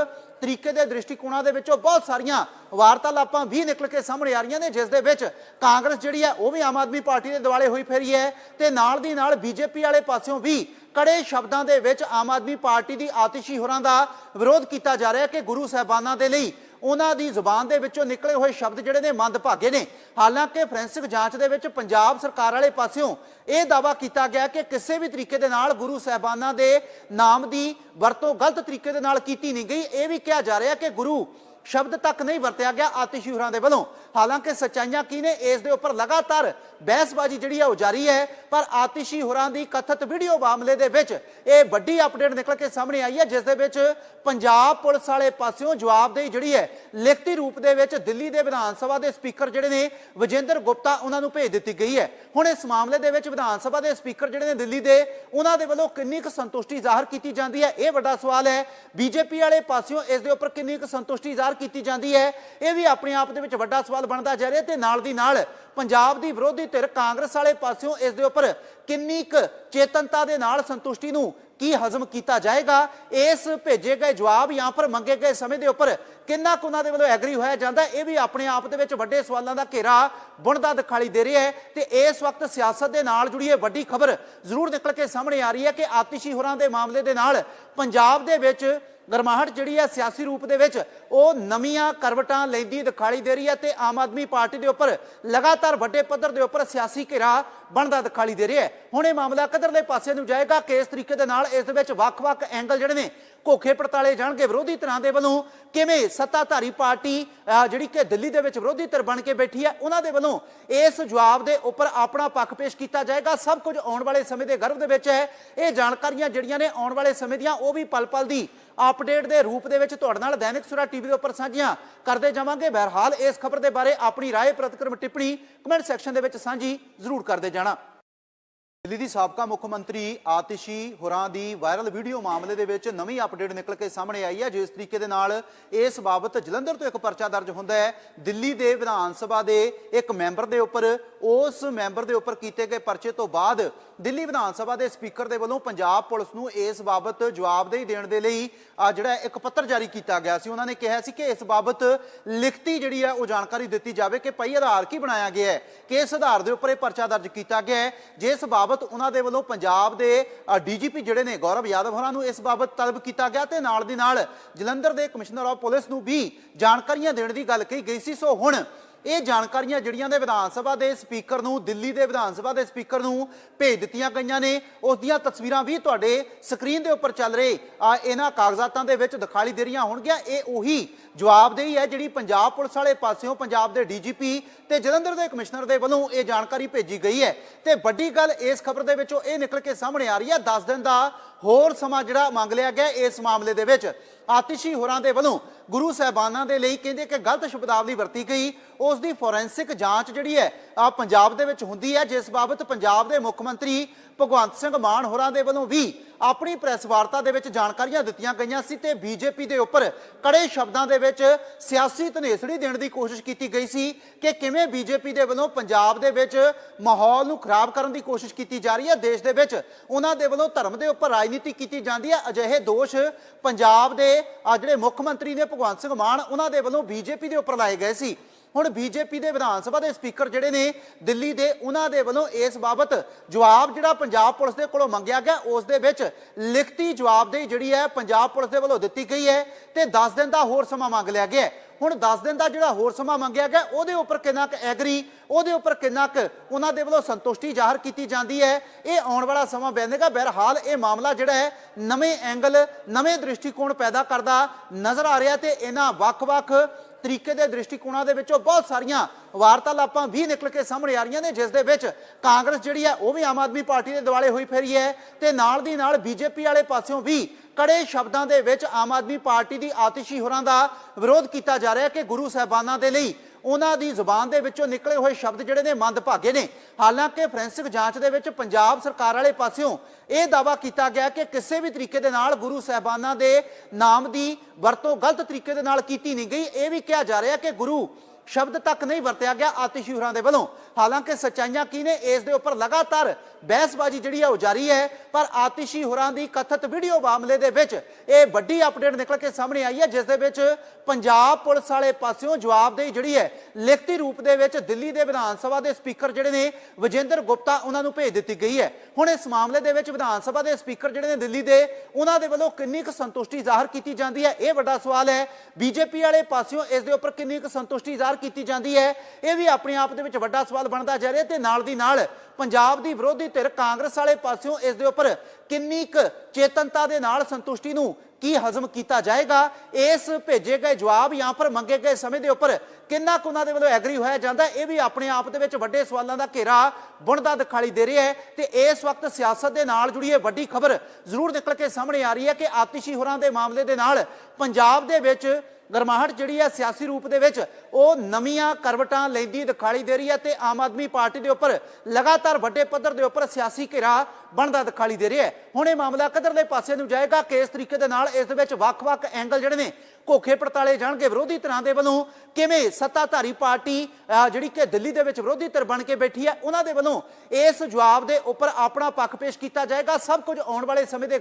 ਤਰੀਕੇ ਦੇ ਦ੍ਰਿਸ਼ਟੀਕੋਣਾਂ ਦੇ ਵਿੱਚੋਂ ਬਹੁਤ ਸਾਰੀਆਂ ਵਾਰਤਾਲਾਪਾਂ ਵੀ ਨਿਕਲ ਕੇ ਸਾਹਮਣੇ ਆ ਰਹੀਆਂ ਨੇ, ਜਿਸ ਦੇ ਵਿੱਚ ਕਾਂਗਰਸ ਜਿਹੜੀ ਹੈ ਉਹ ਵੀ ਆਮ ਆਦਮੀ ਪਾਰਟੀ ਦੇ ਦਿਵਾਲੇ ਹੋਈ ਫੇਰੀ ਹੈ ਤੇ ਨਾਲ ਦੀ ਨਾਲ ਬੀਜੇਪੀ ਵਾਲੇ ਪਾਸਿਓਂ ਵੀ ਕੜੇ ਸ਼ਬਦਾਂ ਦੇ ਵਿੱਚ ਆਮ ਆਦਮੀ ਪਾਰਟੀ ਦੀ ਆਤਿਸ਼ੀ ਹੋਰਾਂ ਦਾ ਵਿਰੋਧ ਕੀਤਾ ਜਾ ਰਿਹਾ ਕਿ ਗੁਰੂ ਸਾਹਿਬਾਨਾਂ ਦੇ ਲਈ ਉਹਨਾਂ ਦੀ ਜ਼ੁਬਾਨ ਦੇ ਵਿੱਚੋਂ ਨਿਕਲੇ ਹੋਏ ਸ਼ਬਦ ਜਿਹੜੇ ਨੇ ਮੰਦਭਾਗੇ ਨੇ। ਹਾਲਾਂਕਿ ਫੋਰੈਂਸਿਕ ਜਾਂਚ ਦੇ ਵਿੱਚ ਪੰਜਾਬ ਸਰਕਾਰ ਵਾਲੇ ਪਾਸਿਓਂ ਇਹ ਦਾਵਾ ਕੀਤਾ ਗਿਆ ਕਿ ਕਿਸੇ ਵੀ ਤਰੀਕੇ ਦੇ ਨਾਲ ਗੁਰੂ ਸਾਹਿਬਾਨਾਂ ਦੇ ਨਾਮ ਦੀ ਵਰਤੋਂ ਗਲਤ ਤਰੀਕੇ ਦੇ ਨਾਲ ਕੀਤੀ ਨਹੀਂ ਗਈ। ਇਹ ਵੀ ਕਿਹਾ ਜਾ ਰਿਹਾ ਕਿ ਗੁਰੂ ਸ਼ਬਦ ਤੱਕ ਨਹੀਂ ਵਰਤਿਆ ਗਿਆ ਆਤਿਸ਼ੀ ਆਤਿਸ਼ੂਰਾਂ ਦੇ ਵੱਲੋਂ। ਹਾਲਾਂਕਿ ਸੱਚਾਈਆਂ ਕੀ ਨੇ? ਇਸ ਦੇ ਉੱਪਰ ਲਗਾਤਾਰ ਬਹਿਸਬਾਜ਼ੀ ਜਿਹੜੀ ਹੈ ਉਹ ਜਾਰੀ ਹੈ। ਪਰ ਆਤਿਸ਼ੀ ਹੋਰਾਂ ਦੀ ਕਥਿਤ ਵੀਡੀਓ ਮਾਮਲੇ ਦੇ ਵਿੱਚ ਇਹ ਵੱਡੀ ਅਪਡੇਟ ਨਿਕਲ ਕੇ ਸਾਹਮਣੇ ਆਈ ਹੈ, ਜਿਸ ਦੇ ਵਿੱਚ ਪੰਜਾਬ ਪੁਲਿਸ ਵਾਲੇ ਪਾਸਿਓਂ ਜਵਾਬਦੇਹੀ ਜਿਹੜੀ ਹੈ, ਲਿਖਤੀ ਰੂਪ ਦੇ ਵਿੱਚ ਦਿੱਲੀ ਦੇ ਵਿਧਾਨ ਸਭਾ ਦੇ ਸਪੀਕਰ ਜਿਹੜੇ ਨੇ, ਵਿਜੇਂਦਰ ਗੁਪਤਾ ਉਹਨਾਂ ਨੂੰ ਭੇਜ ਦਿੱਤੀ ਗਈ ਹੈ। ਹੁਣ ਇਸ ਮਾਮਲੇ ਦੇ ਵਿੱਚ ਵਿਧਾਨ ਸਭਾ ਦੇ ਸਪੀਕਰ ਜਿਹੜੇ ਨੇ ਦਿੱਲੀ ਦੇ, ਉਹਨਾਂ ਦੇ ਵੱਲੋਂ ਕਿੰਨੀ ਕੁ ਸੰਤੁਸ਼ਟੀ ਜ਼ਾਹਰ ਕੀਤੀ ਜਾਂਦੀ ਹੈ? ਇਹ ਵੱਡਾ ਸਵਾਲ ਹੈ। ਬੀਜੇਪੀ ਵਾਲੇ ਪਾਸਿਓਂ ਇਸ ਦੇ ਉੱਪਰ ਕਿੰਨੀ ਕੁ ਸੰਤੁਸ਼ਟੀ ਜ਼ਾਹਰ ਕੀਤੀ ਜਾਂਦੀ ਹੈ। ਇਹ ਵੀ ਆਪਣੇ ਆਪ ਦੇ ਵਿੱਚ ਵੱਡਾ ਸਵਾਲ ਬਣਦਾ ਜਾ ਰਿਹਾ ਤੇ ਨਾਲ ਦੀ ਨਾਲ ਪੰਜਾਬ ਦੀ ਵਿਰੋਧੀ ਧਿਰ ਕਾਂਗਰਸ ਵਾਲੇ ਪਾਸਿਓਂ ਇਸ ਦੇ ਉੱਪਰ ਕਿੰਨੀ ਕੁ ਚੇਤਨਤਾ ਦੇ ਨਾਲ ਸੰਤੁਸ਼ਟੀ ਨੂੰ ਕੀ ਹਜ਼ਮ ਕੀਤਾ ਜਾਏਗਾ, ਇਸ ਭੇਜੇ ਗਏ ਜਵਾਬ ਜਾਂ ਫਿਰ ਮੰਗੇ ਗਏ ਸਮੇਂ ਦੇ ਉੱਪਰ ਕਿੰਨਾ ਕੁ ਉਹਨਾਂ ਦੇ ਵੱਲੋਂ ਐਗਰੀ ਹੋਇਆ ਜਾਂਦਾ, ਇਹ ਵੀ ਆਪਣੇ ਆਪ ਦੇ ਵਿੱਚ ਵੱਡੇ ਸਵਾਲਾਂ ਦਾ ਘੇਰਾ ਬੁਣਦਾ ਦਿਖਾਈ ਦੇ ਰਿਹਾ ਹੈ ਤੇ ਇਸ ਵਕਤ ਸਿਆਸਤ ਦੇ ਨਾਲ ਜੁੜੀ ਇਹ ਵੱਡੀ ਖਬਰ ਜ਼ਰੂਰ ਨਿਕਲ ਕੇ ਸਾਹਮਣੇ ਆ ਰਹੀ ਹੈ ਕਿ ਆਤਿਸ਼ੀ ਹੋਰਾਂ ਦੇ ਮਾਮਲੇ ਦੇ ਨਾਲ ਪੰਜਾਬ ਦੇ ਵਿੱਚ ਗਰਮਾਹਟ ਜਿਹੜੀ ਹੈ ਸਿਆਸੀ ਰੂਪ ਦੇ ਵਿੱਚ ਉਹ ਨਵੀਆਂ ਕਰਵਟਾਂ ਲੈਂਦੀ ਦਿਖਾਈ ਦੇ ਰਹੀ ਹੈ ਤੇ ਆਮ ਆਦਮੀ ਪਾਰਟੀ ਦੇ ਉੱਪਰ ਲਗਾਤਾਰ ਵੱਡੇ ਪੱਧਰ ਦੇ ਉੱਪਰ ਸਿਆਸੀ ਘੇਰਾ ਬਣਦਾ ਦਿਖਾਈ ਦੇ ਰਿਹਾ ਹੈ। ਹੁਣ ਇਹ ਮਾਮਲਾ ਕਿੱਧਰਲੇ ਪਾਸੇ ਨੂੰ ਜਾਏਗਾ ਕਿ ਇਸ ਤਰੀਕੇ ਦੇ ਨਾਲ ਇਸ ਦੇ ਵਿੱਚ ਵੱਖ-ਵੱਖ ਐਂਗਲ ਜਿਹੜੇ ਨੇ ਕੋਖੇ ਪੜਤਾਲੇ ਜਾਣਗੇ। ਵਿਰੋਧੀ ਧਿਰਾਂ ਦੇ ਵੱਲੋਂ ਕਿਵੇਂ ਸੱਤਾਧਾਰੀ ਪਾਰਟੀ ਜਿਹੜੀ ਕਿ ਦਿੱਲੀ ਦੇ ਵਿੱਚ ਵਿਰੋਧੀ ਧਿਰ ਬਣ ਕੇ ਬੈਠੀ ਹੈ, ਉਹਨਾਂ ਦੇ ਵੱਲੋਂ ਇਸ ਜਵਾਬ ਦੇ ਉੱਪਰ ਆਪਣਾ ਪੱਖ ਪੇਸ਼ ਕੀਤਾ ਜਾਏਗਾ। ਸਭ ਕੁਝ ਆਉਣ ਵਾਲੇ ਸਮੇਂ ਦੇ ਗਰਭ ਦੇ ਵਿੱਚ ਹੈ। ਇਹ ਜਾਣਕਾਰੀਆਂ ਜਿਹੜੀਆਂ ਨੇ ਆਉਣ ਵਾਲੇ ਸਮੇਂ ਦੀਆਂ, ਉਹ ਵੀ ਪਲ-ਪਲ ਦੀ ਅਪਡੇਟ ਦੇ ਰੂਪ ਦੇ ਵਿੱਚ ਤੁਹਾਡੇ ਨਾਲ ਦੈਨਿਕ ਸੁਰਾ ਟੀਵੀ ਦੇ ਉੱਪਰ ਸਾਂਝੀਆਂ ਕਰਦੇ ਜਾਵਾਂਗੇ। ਬਹਰਹਾਲ ਇਸ ਖਬਰ ਦੇ ਬਾਰੇ ਆਪਣੀ ਰਾਏ, ਪ੍ਰਤੀਕਰਮ, ਟਿੱਪਣੀ ਕਮੈਂਟ ਸੈਕਸ਼ਨ ਦੇ ਵਿੱਚ ਸਾਂਝੀ ਜ਼ਰੂਰ ਕਰਦੇ ਜਾਣਾ। ਦਿੱਲੀ ਦੀ ਸਾਬਕਾ ਮੁੱਖ ਮੰਤਰੀ ਆਤਿਸ਼ੀ ਹੋਰਾਂ ਦੀ ਵਾਇਰਲ ਵੀਡੀਓ ਮਾਮਲੇ ਦੇ ਵਿੱਚ ਨਵੀਂ ਅਪਡੇਟ ਨਿਕਲ ਕੇ ਸਾਹਮਣੇ ਆਈ ਹੈ, ਜਿਸ ਤਰੀਕੇ ਦੇ ਨਾਲ ਇਸ ਬਾਬਤ ਜਲੰਧਰ ਤੋਂ ਇੱਕ ਪਰਚਾ ਦਰਜ ਹੁੰਦਾ ਹੈ। ਦਿੱਲੀ ਦੇ ਵਿਧਾਨ ਸਭਾ ਦੇ ਇੱਕ ਮੈਂਬਰ ਦੇ ਉੱਪਰ ਉਸ ਮੈਂਬਰ ਦੇ ਉੱਪਰ ਕੀਤੇ ਗਏ ਪਰਚੇ ਤੋਂ ਬਾਅਦ ਦਿੱਲੀ ਵਿਧਾਨ ਸਭਾ ਦੇ ਸਪੀਕਰ ਦੇ ਵੱਲੋਂ ਪੰਜਾਬ ਪੁਲਿਸ ਨੂੰ ਇਸ ਬਾਬਤ ਜਵਾਬਦੇਹੀ ਦੇਣ ਦੇ ਲਈ ਜਿਹੜਾ ਇੱਕ ਪੱਤਰ ਜਾਰੀ ਕੀਤਾ ਗਿਆ ਸੀ। ਉਹਨਾਂ ਨੇ ਕਿਹਾ ਸੀ ਕਿ ਇਸ ਬਾਬਤ ਲਿਖਤੀ ਜਿਹੜੀ ਹੈ, ਉਹ ਜਾਣਕਾਰੀ ਦਿੱਤੀ ਜਾਵੇ ਕਿ ਪਈ ਆਧਾਰ ਕੀ ਬਣਾਇਆ ਗਿਆ ਹੈ ਕਿਸ ਆਧਾਰ ਦੇ ਉੱਪਰ ਇਹ ਪਰਚਾ ਦਰਜ ਕੀਤਾ ਗਿਆ ਹੈ। ਜਿਸ ਬਾਬਤ ਉਹਨਾਂ ਦੇ ਵੱਲੋਂ ਪੰਜਾਬ ਦੇ ਡੀਜੀਪੀ ਜਿਹੜੇ ਨੇ, ਗੌਰਵ ਯਾਦਵ ਹੋਰਾਂ ਨੂੰ ਇਸ ਬਾਬਤ ਤਲਬ ਕੀਤਾ ਗਿਆ ਤੇ ਨਾਲ ਦੀ ਨਾਲ ਜਲੰਧਰ ਦੇ ਕਮਿਸ਼ਨਰ ਆਫ ਪੁਲਿਸ ਨੂੰ ਵੀ ਜਾਣਕਾਰੀਆਂ ਦੇਣ ਦੀ ਗੱਲ ਕਹੀ ਗਈ ਸੀ। ਸੋ ਹੁਣ ਇਹ ਜਾਣਕਾਰੀਆਂ ਜਿਹੜੀਆਂ ਨੇ ਵਿਧਾਨ ਸਭਾ ਦੇ ਸਪੀਕਰ ਨੂੰ, ਦਿੱਲੀ ਦੇ ਵਿਧਾਨ ਸਭਾ ਦੇ ਸਪੀਕਰ ਨੂੰ ਭੇਜ ਦਿੱਤੀਆਂ ਗਈਆਂ ਨੇ। ਉਸ ਦੀਆਂ ਤਸਵੀਰਾਂ ਵੀ ਤੁਹਾਡੇ ਸਕਰੀਨ ਦੇ ਉੱਪਰ ਚੱਲ ਰਹੇ। ਇਹਨਾਂ ਕਾਗਜ਼ਾਤਾਂ ਦੇ ਵਿੱਚ ਦਿਖਾਈ ਦੇ ਰਹੀਆਂ ਹੋਣਗੀਆਂ। ਇਹ ਉਹੀ ਜਵਾਬਦੇਹੀ ਹੈ ਜਿਹੜੀ ਪੰਜਾਬ ਪੁਲਿਸ ਵਾਲੇ ਪਾਸਿਓਂ ਪੰਜਾਬ ਦੇ ਡੀਜੀਪੀ ਤੇ ਜਲੰਧਰ ਦੇ ਕਮਿਸ਼ਨਰ ਦੇ ਵੱਲੋਂ ਇਹ ਜਾਣਕਾਰੀ ਭੇਜੀ ਗਈ ਹੈ। ਤੇ ਵੱਡੀ ਗੱਲ ਇਸ ਖਬਰ ਦੇ ਵਿੱਚੋਂ ਇਹ ਨਿਕਲ ਕੇ ਸਾਹਮਣੇ ਆ ਰਹੀ ਹੈ। 10 ਦਿਨ ਦਾ ਹੋਰ ਸਮਾਂ ਜਿਹੜਾ ਮੰਗ ਲਿਆ ਗਿਆ ਇਸ ਮਾਮਲੇ ਦੇ ਵਿੱਚ। ਆਤਿਸ਼ੀ ਹੋਰਾਂ ਦੇ ਵੱਲੋਂ ਗੁਰੂ ਸਾਹਿਬਾਨਾਂ ਦੇ ਲਈ ਕਹਿੰਦੇ ਕਿ ਗਲਤ ਸ਼ਬਦਾਵਲੀ ਵਰਤੀ ਗਈ। ਉਸ ਦੀ ਫੋਰੈਂਸਿਕ ਜਾਂਚ ਜਿਹੜੀ ਹੈ ਆ ਪੰਜਾਬ ਦੇ ਵਿੱਚ ਹੁੰਦੀ ਹੈ। ਜਿਸ ਬਾਬਤ ਪੰਜਾਬ ਦੇ ਮੁੱਖ ਮੰਤਰੀ ਭਗਵੰਤ ਸਿੰਘ ਮਾਨ ਹੋਰਾਂ ਦੇ ਵੱਲੋਂ ਵੀ ਆਪਣੀ ਪ੍ਰੈਸ ਵਾਰਤਾ ਦੇ ਵਿੱਚ ਜਾਣਕਾਰੀਆਂ ਦਿੱਤੀਆਂ ਗਈਆਂ ਸੀ ਤੇ ਬੀਜੇਪੀ ਦੇ ਉੱਪਰ ਕੜੇ ਸ਼ਬਦਾਂ ਦੇ ਵਿੱਚ ਸਿਆਸੀ ਧਨੇਸੜੀ ਦੇਣ ਦੀ ਕੋਸ਼ਿਸ਼ ਕੀਤੀ ਗਈ ਸੀ ਕਿ ਕਿਵੇਂ ਬੀਜੇਪੀ ਦੇ ਵੱਲੋਂ ਪੰਜਾਬ ਦੇ ਵਿੱਚ ਮਾਹੌਲ ਨੂੰ ਖਰਾਬ ਕਰਨ ਦੀ ਕੋਸ਼ਿਸ਼ ਕੀਤੀ ਜਾ ਰਹੀ ਹੈ। ਦੇਸ਼ ਦੇ ਵਿੱਚ ਉਹਨਾਂ ਦੇ ਵੱਲੋਂ ਧਰਮ ਦੇ ਉੱਪਰ ਰਾਜਨੀਤੀ ਕੀਤੀ ਜਾਂਦੀ ਹੈ। ਅਜਿਹੇ ਦੋਸ਼ ਪੰਜਾਬ ਦੇ ਜਿਹੜੇ ਮੁੱਖ ਮੰਤਰੀ ਨੇ ਭਗਵੰਤ ਸਿੰਘ ਮਾਨ, ਉਹਨਾਂ ਦੇ ਵੱਲੋਂ ਬੀਜੇਪੀ ਦੇ ਉੱਪਰ ਲਾਏ ਗਏ ਸੀ। ਹੁਣ ਬੀਜੇਪੀ ਦੇ ਵਿਧਾਨ ਸਭਾ ਦੇ ਸਪੀਕਰ ਜਿਹੜੇ ਨੇ ਦਿੱਲੀ ਦੇ ਉਹਨਾਂ ਦੇ ਵੱਲੋਂ ਇਸ ਬਾਬਤ ਜਵਾਬ ਜਿਹੜਾ ਪੰਜਾਬ ਪੁਲਿਸ ਦੇ ਕੋਲੋਂ ਮੰਗਿਆ ਗਿਆ, ਉਸ ਦੇ ਵਿੱਚ ਲਿਖਤੀ ਜਵਾਬਦੇਹੀ ਜਿਹੜੀ ਹੈ ਪੰਜਾਬ ਪੁਲਿਸ ਦੇ ਵੱਲੋਂ ਦਿੱਤੀ ਗਈ ਹੈ ਤੇ 10 ਦਿਨ ਦਾ ਹੋਰ ਸਮਾਂ ਮੰਗ ਲਿਆ ਗਿਆ ਹੁਣ 10 ਦਿਨ ਦਾ ਜਿਹੜਾ ਹੋਰ ਸਮਾਂ ਮੰਗਿਆ ਗਿਆ, ਉਹਦੇ ਉੱਪਰ ਕਿੰਨਾ ਕੁ ਐਗਰੀ, ਉਹਦੇ ਉੱਪਰ ਕਿੰਨਾ ਕੁ ਉਹਨਾਂ ਦੇ ਵੱਲੋਂ ਸੰਤੁਸ਼ਟੀ ਜ਼ਾਹਰ ਕੀਤੀ ਜਾਂਦੀ ਹੈ, ਇਹ ਆਉਣ ਵਾਲਾ ਸਮਾਂ ਬੈਂਦੇਗਾ ਬਹਰਹਾਲ ਇਹ ਮਾਮਲਾ ਜਿਹੜਾ ਹੈ ਨਵੇਂ ਐਂਗਲ, ਨਵੇਂ ਦ੍ਰਿਸ਼ਟੀਕੋਣ ਪੈਦਾ ਕਰਦਾ ਨਜ਼ਰ ਆ ਰਿਹਾ ਤੇ ਇਹਨਾਂ ਵੱਖ-ਵੱਖ ਤਰੀਕੇ ਦੇ ਦ੍ਰਿਸ਼ਟੀਕੋਣਾਂ ਦੇ ਵਿੱਚੋਂ ਬਹੁਤ ਸਾਰੀਆਂ ਵਾਰਤਾਲਾਪਾਂ ਵੀ ਨਿਕਲ ਕੇ ਸਾਹਮਣੇ ਆ ਰਹੀਆਂ ਨੇ, ਜਿਸ ਦੇ ਵਿੱਚ ਕਾਂਗਰਸ ਜਿਹੜੀ ਹੈ ਉਹ ਵੀ ਆਮ ਆਦਮੀ ਪਾਰਟੀ ਦੇ ਦਿਵਾਲੇ ਹੋਈ ਫੇਰੀ ਹੈ ਤੇ ਨਾਲ ਦੀ ਨਾਲ ਬੀਜੇਪੀ ਵਾਲੇ ਪਾਸਿਓਂ ਵੀ ਕੜੇ ਸ਼ਬਦਾਂ ਦੇ ਵਿੱਚ ਆਮ ਆਦਮੀ ਪਾਰਟੀ ਦੀ ਆਤਿਸ਼ੀ ਹੋਰਾਂ ਦਾ ਵਿਰੋਧ ਕੀਤਾ ਜਾ ਰਿਹਾ ਕਿ ਗੁਰੂ ਸਾਹਿਬਾਨਾਂ ਦੇ ਲਈ ਉਹਨਾਂ ਦੀ ਜ਼ੁਬਾਨ ਦੇ ਵਿੱਚੋਂ ਨਿਕਲੇ ਹੋਏ ਸ਼ਬਦ ਜਿਹੜੇ ਨੇ ਮੰਦਭਾਗੇ ਨੇ। ਹਾਲਾਂਕਿ ਫੋਰੈਂਸਿਕ ਜਾਂਚ ਦੇ ਵਿੱਚ ਪੰਜਾਬ ਸਰਕਾਰ ਵਾਲੇ ਪਾਸਿਓਂ ਇਹ ਦਾਵਾ ਕੀਤਾ ਗਿਆ ਕਿ ਕਿਸੇ ਵੀ ਤਰੀਕੇ ਦੇ ਨਾਲ ਗੁਰੂ ਸਾਹਿਬਾਨਾਂ ਦੇ ਨਾਮ ਦੀ ਵਰਤੋਂ ਗਲਤ ਤਰੀਕੇ ਦੇ ਨਾਲ ਕੀਤੀ ਨਹੀਂ ਗਈ। ਇਹ ਵੀ ਕਿਹਾ ਜਾ ਰਿਹਾ ਕਿ ਗੁਰੂ ਸ਼ਬਦ ਤੱਕ ਨਹੀਂ ਵਰਤਿਆ ਗਿਆ ਆਤਿਸ਼ੀ ਹੋਰਾਂ ਦੇ ਵੱਲੋਂ। ਹਾਲਾਂਕਿ ਸੱਚਾਈਆਂ ਕੀ ਨੇ? ਇਸ ਦੇ ਉੱਪਰ ਲਗਾਤਾਰ ਬਹਿਸਬਾਜ਼ੀ ਜਿਹੜੀ ਹੈ ਉਹ ਜਾਰੀ ਹੈ। ਪਰ ਆਤਿਸ਼ੀ ਹੋਰਾਂ ਦੀ ਕਥਿਤ ਵੀਡੀਓ ਮਾਮਲੇ ਦੇ ਵਿੱਚ ਇਹ ਵੱਡੀ ਅਪਡੇਟ ਨਿਕਲ ਕੇ ਸਾਹਮਣੇ ਆਈ ਹੈ, ਜਿਸ ਦੇ ਵਿੱਚ ਪੰਜਾਬ ਪੁਲਿਸ ਵਾਲੇ ਪਾਸਿਓਂ ਜਵਾਬਦੇਹੀ ਜਿਹੜੀ ਹੈ, ਲਿਖਤੀ ਰੂਪ ਦੇ ਵਿੱਚ ਦਿੱਲੀ ਦੇ ਵਿਧਾਨ ਸਭਾ ਦੇ ਸਪੀਕਰ ਜਿਹੜੇ ਨੇ, ਵਿਜੇਂਦਰ ਗੁਪਤਾ ਉਹਨਾਂ ਨੂੰ ਭੇਜ ਦਿੱਤੀ ਗਈ ਹੈ। ਹੁਣ ਇਸ ਮਾਮਲੇ ਦੇ ਵਿੱਚ ਵਿਧਾਨ ਸਭਾ ਦੇ ਸਪੀਕਰ ਜਿਹੜੇ ਨੇ ਦਿੱਲੀ ਦੇ, ਉਹਨਾਂ ਦੇ ਵੱਲੋਂ ਕਿੰਨੀ ਕੁ ਸੰਤੁਸ਼ਟੀ ਜ਼ਾਹਰ ਕੀਤੀ ਜਾਂਦੀ ਹੈ? ਇਹ ਵੱਡਾ ਸਵਾਲ ਹੈ। ਬੀਜੇਪੀ ਵਾਲੇ ਪਾਸਿਓਂ ਇਸ ਦੇ ਉੱਪਰ ਕਿੰਨੀ ਕੁ ਸੰਤੁਸ਼ਟੀ ਜ਼ਾਹਰ ਕੀਤੀ ਜਾਂਦੀ ਹੈ। ਇਹ ਵੀ ਆਪਣੇ ਆਪ ਦੇ ਵਿੱਚ ਵੱਡਾ ਸਵਾਲ ਬਣਦਾ ਜਾ ਰਿਹਾ ਤੇ ਨਾਲ ਦੀ ਨਾਲ ਪੰਜਾਬ ਦੀ ਵਿਰੋਧੀ ਧਿਰ ਕਾਂਗਰਸ ਵਾਲੇ ਪਾਸਿਓਂ ਇਸ ਦੇ ਉੱਪਰ ਕਿੰਨੀ ਕੁ ਚੇਤਨਤਾ ਦੇ ਨਾਲ ਸੰਤੁਸ਼ਟੀ ਨੂੰ ਕੀ ਹਜ਼ਮ ਕੀਤਾ ਜਾਏਗਾ, ਇਸ ਭੇਜੇ ਗਏ ਜਵਾਬ ਜਾਂ ਫਿਰ ਮੰਗੇ ਗਏ ਸਮੇਂ ਦੇ ਉੱਪਰ ਕਿੰਨਾ ਕੁ ਉਹਨਾਂ ਦੇ ਵੱਲੋਂ ਐਗਰੀ ਹੋਇਆ ਜਾਂਦਾ, ਇਹ ਵੀ ਆਪਣੇ ਆਪ ਦੇ ਵਿੱਚ ਵੱਡੇ ਸਵਾਲਾਂ ਦਾ ਘੇਰਾ ਬੁਣਦਾ ਦਿਖਾਈ ਦੇ ਰਿਹਾ ਹੈ ਤੇ ਇਸ ਵਕਤ ਸਿਆਸਤ ਦੇ ਨਾਲ ਜੁੜੀ ਇਹ ਵੱਡੀ ਖਬਰ ਜ਼ਰੂਰ ਨਿਕਲ ਕੇ ਸਾਹਮਣੇ ਆ ਰਹੀ ਹੈ ਕਿ ਆਤਿਸ਼ੀ ਹੋਰਾਂ ਦੇ ਮਾਮਲੇ ਦੇ ਨਾਲ ਪੰਜਾਬ ਦੇ ਵਿੱਚ ਗਰਮਾਹਟ ਜਿਹੜੀ ਹੈ ਸਿਆਸੀ ਰੂਪ ਦੇ ਵਿੱਚ, ਉਹ ਨਵੀਆਂ ਕਰਵਟਾਂ ਲੈਂਦੀ ਦਿਖਾਈ ਦੇ ਰਹੀ ਹੈ ਤੇ ਆਮ ਆਦਮੀ ਪਾਰਟੀ ਦੇ ਉੱਪਰ ਲਗਾਤਾਰ ਵੱਡੇ ਪੱਧਰ ਦੇ ਉੱਪਰ ਸਿਆਸੀ ਘੇਰਾ ਬਣਦਾ ਦਿਖਾਈ ਦੇ ਰਿਹਾ ਹੈ। ਹੁਣ ਇਹ ਮਾਮਲਾ ਕਿੱਧਰਲੇ ਪਾਸੇ ਨੂੰ ਜਾਏਗਾ। ਕਿ ਇਸ ਤਰੀਕੇ ਦੇ ਨਾਲ ਇਸ ਦੇ ਵਿੱਚ ਵੱਖ-ਵੱਖ ਐਂਗਲ ਜਿਹੜੇ ਨੇ ਕੋਖੇ ਪੜਤਾਲੇ ਜਾਣਗੇ। ਵਿਰੋਧੀ ਧਿਰਾਂ ਦੇ ਵੱਲੋਂ ਕਿਵੇਂ ਸੱਤਾਧਾਰੀ ਪਾਰਟੀ ਅਹ, ਜਿਹੜੀ ਕਿ ਦਿੱਲੀ ਦੇ ਵਿੱਚ ਵਿਰੋਧੀ ਧਿਰ ਬਣ ਕੇ ਬੈਠੀ ਹੈ ਉਹਨਾਂ ਦੇ ਵੱਲੋਂ ਇਸ ਜਵਾਬ ਦੇ ਉੱਪਰ ਆਪਣਾ ਪੱਖ ਪੇਸ਼ ਕੀਤਾ ਜਾਏਗਾ। ਸਭ ਕੁਝ ਆਉਣ ਵਾਲੇ ਸਮੇਂ ਦੇ